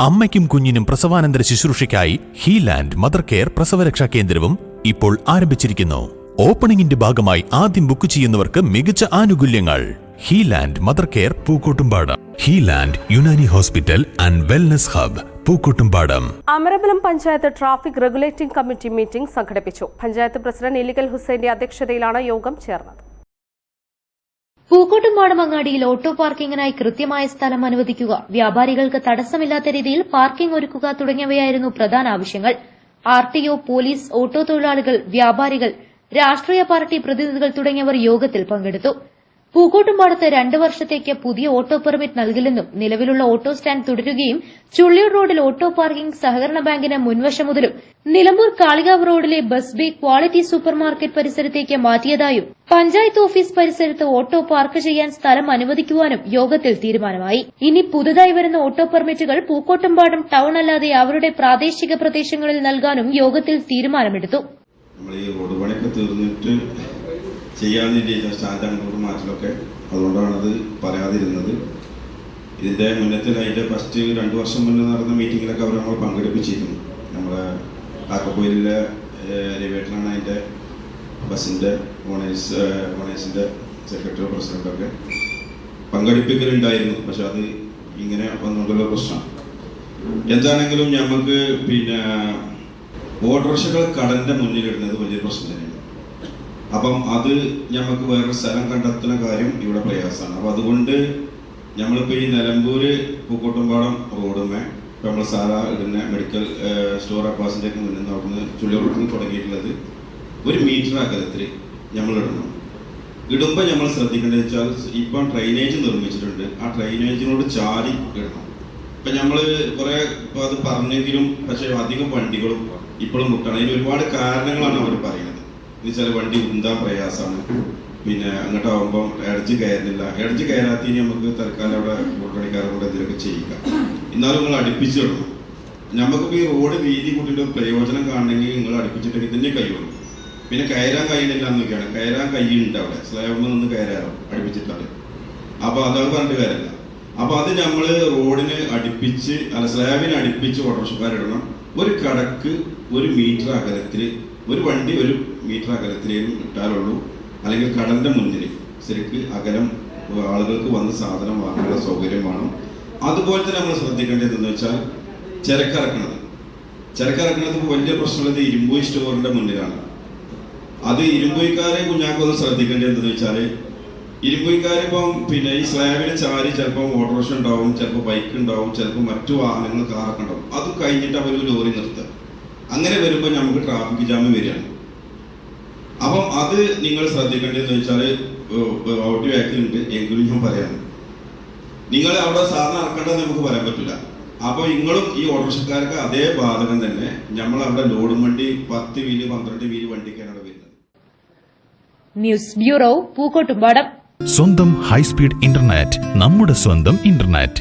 അമ്മയ്ക്കും കുഞ്ഞിനും പ്രസവാനന്തര ശുശ്രൂഷയ്ക്കായി ഹീലാൻഡ് mother care പ്രസവരക്ഷാ കേന്ദ്രവും ഇപ്പോൾ ആരംഭിച്ചിരിക്കുന്നു. ഓപ്പണിംഗിന്റെ ഭാഗമായി ആദ്യം ബുക്ക് ചെയ്യുന്നവർക്ക് മികച്ച ആനുകൂല്യങ്ങൾ. ഹീലാൻഡ് mother care Pookkottumpadam. ഹീലാൻഡ് Unani hospital and wellness hub Pookkottumpadam. Amarambalam panchayat traffic regulating committee meeting സംഘടിപ്പിച്ചു. പഞ്ചായത്ത് പ്രസിഡന്റ് ഇലിക്കൽ ഹുസൈന്റെ അധ്യക്ഷതയിലാണ് യോഗം ചേർന്നത്. പൂക്കോട്ടുംപാടം പാടമങ്ങാടിയിൽ ഓട്ടോ പാർക്കിങ്ങിനായി കൃത്യമായ സ്ഥലം അനുവദിക്കുക വ്യാപാരികൾക്ക് തടസ്സമില്ലാത്ത രീതിയിൽ പാർക്കിംഗ് ഒരുക്കുക തുടങ്ങിയവയായിരുന്നു പ്രധാന ആവശ്യങ്ങൾ. ആർ പോലീസ് ഓട്ടോ തൊഴിലാളികൾ വ്യാപാരികൾ രാഷ്ട്രീയ പാർട്ടി പ്രതിനിധികൾ തുടങ്ങിയവർ യോഗത്തിൽ പങ്കെടുത്തു. പൂക്കോട്ടുംപാടത്ത് രണ്ട് വർഷത്തേക്ക് പുതിയ ഓട്ടോ പെർമിറ്റ് നൽകില്ലെന്നും നിലവിലുള്ള ഓട്ടോ സ്റ്റാൻഡ് തുടരുകയും ചുള്ളിയൂർ റോഡിൽ ഓട്ടോ പാർക്കിംഗ് സഹകരണ ബാങ്കിന് മുൻവശം മുതലും നിലമ്പൂർ കാളികാവ് റോഡിലെ bus bay quality super market പരിസരത്തേക്ക് മാറ്റിയതായും പഞ്ചായത്ത് ഓഫീസ് പരിസരത്ത് ഓട്ടോ പാർക്ക് ചെയ്യാൻ സ്ഥലം അനുവദിക്കുവാനും യോഗത്തിൽ തീരുമാനമായി. ഇനി പുതുതായി വരുന്ന ഓട്ടോ പെർമിറ്റുകൾ പൂക്കോട്ടുംപാടം ടൌൺ അല്ലാതെ അവരുടെ പ്രാദേശിക പ്രദേശങ്ങളിൽ നൽകാനും യോഗത്തിൽ തീരുമാനമെടുത്തു. ഇതിന്റെ മുന്നത്തെ ഫസ്റ്റ് രണ്ട് വർഷം മുന്നേ നടന്ന മീറ്റിങ്ങിലൊക്കെ അവർ നമ്മൾ പങ്കെടുപ്പിച്ചിരുന്നു. നമ്മളെ കാക്കപ്പോയിലെ രവിയേട്ടനാണ് അതിന്റെ ബസ്സിന്റെ ഓണേഴ്സ് ഓണേഴ്സിന്റെ സെക്രട്ടറി പ്രസിഡന്റൊക്കെ പങ്കെടുപ്പിക്കലുണ്ടായിരുന്നു. പക്ഷെ അത് ഇങ്ങനെ വന്നുകൊണ്ടുള്ള പ്രശ്നം. എന്താണെങ്കിലും ഞമ്മക്ക് പിന്നെ ഓട്ടോറിക്ഷകൾ കടന്റെ മുന്നിലിടുന്നത് വലിയ പ്രശ്നം തന്നെയാണ്. അപ്പം അത് ഞമ്മക്ക് വേറൊരു സ്ഥലം കണ്ടെത്തുന്ന കാര്യം ഇവിടെ പ്രയാസമാണ്. അപ്പം അതുകൊണ്ട് നമ്മളിപ്പോൾ ഈ നിലമ്പൂര് പൂക്കോട്ടുംപാടം റോഡുമേ നമ്മൾ സാധാ ഇടുന്ന മെഡിക്കൽ സ്റ്റോർ അപ്പാസിന്റെ ഒക്കെ മുന്നിൽ ചുള്ളിയോട്ടിൽ നിന്ന് തുടങ്ങിയിട്ടുള്ളത് ഒരു മീറ്റർ അകലത്തിൽ നമ്മൾ ഇടണം. ഇടുമ്പോൾ നമ്മൾ ശ്രദ്ധിക്കേണ്ടത് വെച്ചാൽ ഇപ്പം ഡ്രൈനേജ് നിർമ്മിച്ചിട്ടുണ്ട്. ആ ഡ്രൈനേജിനോട് ചാരി ഇടണം. ഇപ്പം നമ്മൾ കുറേ ഇപ്പോൾ അത് പറഞ്ഞെങ്കിലും പക്ഷേ അധികം വണ്ടികളും ഇപ്പോഴും മുട്ടണം. അതിന് ഒരുപാട് കാരണങ്ങളാണ് അവർ പറയുന്നത്. എന്ന് വെച്ചാൽ വണ്ടി ഉന്താൻ പ്രയാസമാണ്. പിന്നെ അങ്ങോട്ട് അങ്ങോട്ടാവുമ്പം എഡ്ജ് കയറുന്നില്ല. എഡ്ജ് കയറാത്തിന് നമുക്ക് തൽക്കാലം അവിടെ കൂട്ടണിക്കാരോട് എന്തെങ്കിലുമൊക്കെ ചെയ്യിക്കാം. എന്നാലും നിങ്ങൾ അടുപ്പിച്ചിടണം നമുക്കിപ്പോൾ ഈ റോഡ് വീതി കൂട്ടിയിട്ട് പ്രയോജനം കാണണമെങ്കിൽ നിങ്ങൾ അടുപ്പിച്ചിട്ടെങ്കിൽ തന്നെ കഴിയുള്ളൂ. പിന്നെ കയറാൻ കഴിയുന്നില്ല എന്നൊക്കെയാണ്. കയറാൻ കഴിയുന്നുണ്ട് അവിടെ. സ്ലാബിൽ നിന്ന് കയറാറോ അടുപ്പിച്ചിട്ടാണ്. അപ്പോൾ അതാണ് പറഞ്ഞിട്ട് കാര്യമില്ല. അപ്പോൾ അത് നമ്മൾ റോഡിന് അടുപ്പിച്ച് അല്ല സ്ലാബിന് അടുപ്പിച്ച് ഓട്ടോറിക്ഷക്കാരിടണം ഒരു കടക്ക് ഒരു മീറ്റർ അകലത്തിൽ ഒരു വണ്ടി ഒരു മീറ്റർ അകലത്തിലേക്കും ഇട്ടാലുള്ളൂ അല്ലെങ്കിൽ കടന്റെ മുന്നിൽ ശരിക്ക് അകലം ആളുകൾക്ക് വന്ന് സാധനം വാങ്ങാനുള്ള സൗകര്യം വേണം. അതുപോലെ തന്നെ നമ്മൾ ശ്രദ്ധിക്കേണ്ടത് എന്ന് വെച്ചാൽ ചരക്കിറക്കണത് ചരക്കിറക്കണത് വലിയ പ്രശ്നമുള്ളത് ഇരുമ്പൂയി സ്റ്റോറിന്റെ മുന്നിലാണ്. അത് ഇരുമ്പുയിക്കാരെ കുഞ്ഞാക്കൊന്ന് ശ്രദ്ധിക്കേണ്ടത് എന്ന് വെച്ചാൽ ഇരുമ്പുയിക്കാരിപ്പം പിന്നെ ഈ സ്ലാബിന് ചാരി ചിലപ്പോൾ ഓട്ടോറിക്ഷ ഉണ്ടാവും ചിലപ്പോൾ ബൈക്ക് ഉണ്ടാവും ചിലപ്പോൾ മറ്റു വാഹനങ്ങൾ കാറൊക്കെ ഉണ്ടാവും. അത് കഴിഞ്ഞിട്ട് അവർ ലോറി നിർത്തുക. അങ്ങനെ വരുമ്പോൾ നമുക്ക് ട്രാഫിക് ജാം വരികയാണ്. അപ്പം അത് നിങ്ങൾ ശ്രദ്ധിക്കേണ്ടതെന്ന് വെച്ചാൽ ഔട്ട് ബാക്കിലുണ്ട് എങ്കിലും ഞാൻ പറയാം. നിങ്ങൾ അവിടെ സാധനം ഇറക്കേണ്ടത് നമുക്ക് പറയാൻ പറ്റില്ല. അപ്പോൾ നിങ്ങളും ഈ ഓട്ടോറിക്ഷക്കാർക്ക് അതേ ബാധകം തന്നെ നമ്മൾ അവിടെ ലോഡും വണ്ടി പത്ത് വീൽ പന്ത്രണ്ട് വീൽ വണ്ടിക്കാണ് അവിടെ വരുന്നത്. News bureau Pookkottumpadam. സ്വന്തം ഹൈസ്പീഡ് ഇന്റർനെറ്റ് നമ്മുടെ സ്വന്തം ഇന്റർനെറ്റ്.